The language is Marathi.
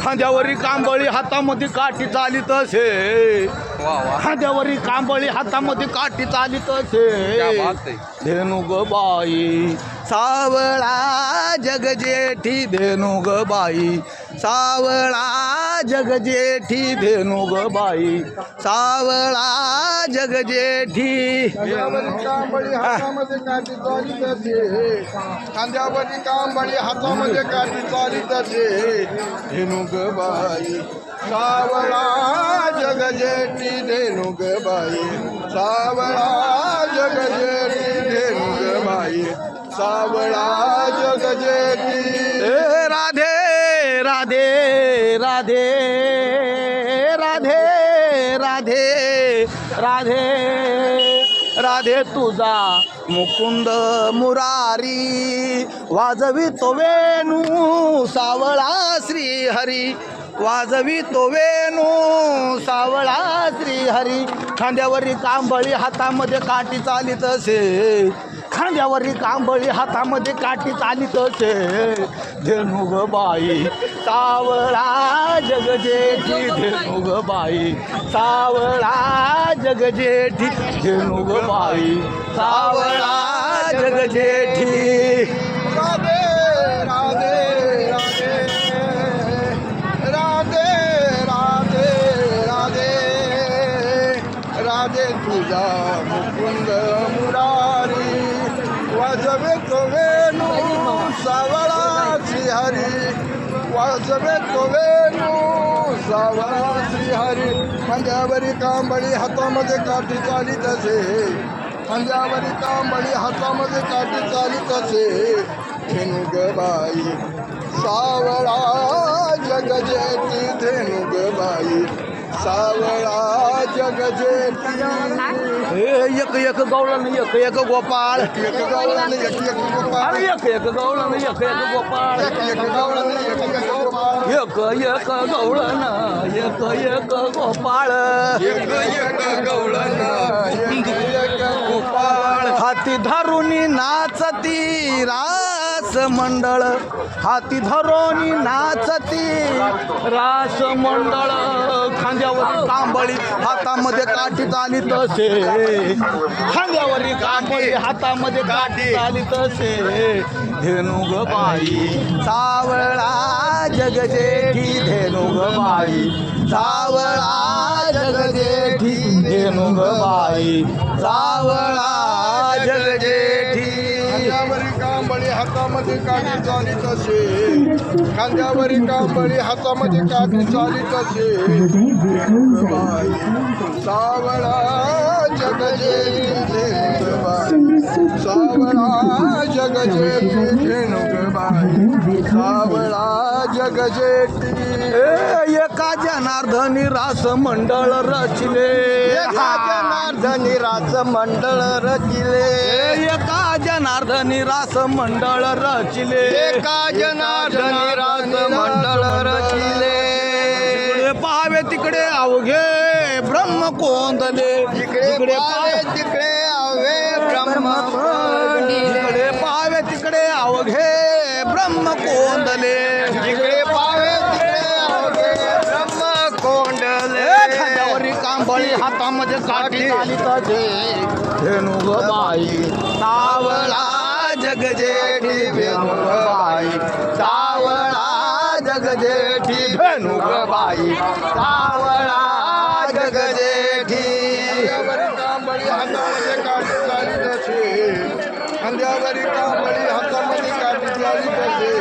खांद्यावरी कांबळी हातामध्ये काठी चालीत असे. खांद्यावरी कांबळी हातामध्ये काठी चालित असे बात आहे. धेनु ग बाई सावळा जगजेठी धेनु ग बाई. सावळा जगजेठी धेनु ग बाई. सावळा जगजेठी. कांबळी हातामध्ये काठी खांद्यावरी कांबळी हातामध्ये काठी चालीत असे धेनु ग बाई सावळा जगजेठी धेनु ग बाई. सावळा जगजेठी धेनु बाई. सावळा जगजेठी ए राधे राधे राधे राधे राधे राधे राधे तुझा मुकुंद मुरारी. वाजवी तो वेणू सावळा श्री हरी वाजवी तो वेणू सावळा श्रीहरी. खांद्यावरी कांबळी हातामध्ये काठी चालित असे. खांद्यावरी कांबळी हातामध्ये काठी चालित असे. धेनु ग बाई सावळा जगजेठी. धेनु ग बाई सावळा जगजेठी. धेनु ग बाई सावळा जगजेठी. राधे तुझा मुकुंद मुरारी. वाजवे तो वेणू सावळा श्रीहरी वाजवे तो वेणू सावळा श्रीहरी खांद्यावरी कांबळी हातामध्ये काठी चालीत असे. पंजावरी कांबळी हातामध्ये काठी चालीत असे. धेनु बाई सावळा जगजेती धेनु ग बाई सावळा एक एक गवळण एक एक गोपाळ एक एक एक अरे एक एक गवळण एक एक गोपाळ एक एक गवळण एक एक गोपाळ एक एक गवळण एक एक गोपाळ एक एक गवळण एक एक गोपाळ हाती धरुनी नाचती रास मंडळ हाती धरून नाचती. रास मंडळ खांद्यावर कांबळी हातामध्ये काठी चालित असे खांद्यावरी कांबळी हातामध्ये काठी चालित असे धेनुग ग बाई सावळा जगजेठी धेनुग ग बाई सावळा जगजेठी धेनुग ग बाई सावळा जगजेठी. खांद्यावरी कांबळी हातामध्ये काठी चालीत असे खांद्यावरी कांबळी हातामध्ये काठी चालीत असे सावळा जगजे सावळा जगजे बाई सावळा ए, एका जनार्दनी रास मंडळ रचले. एका जनार्दनी राज मंडळ रचिले. एका जनार्दनी रास मंडळ रचले. एका जनार्दनी राज मंडळ रचिले. पाहावे तिकडे अवघे ब्रह्म कोंदले. तिकडे पावे तिकडे आवे ब्रह्म तिकडे पाहावे तिकडे अवघे ब्रह्म कोंदले. बळी हातामध्ये काठी. आली तर धेनु ग बाई सावळा जगजेठी धेनु ग बाई सावळा जगजेठी धेनु ग बाई सावळा जगजेठी. खांद्यावरी कांबळी हातामध्ये काठी आली तसे खांद्यावरी कांबळी हातामध्ये काठी आली तसे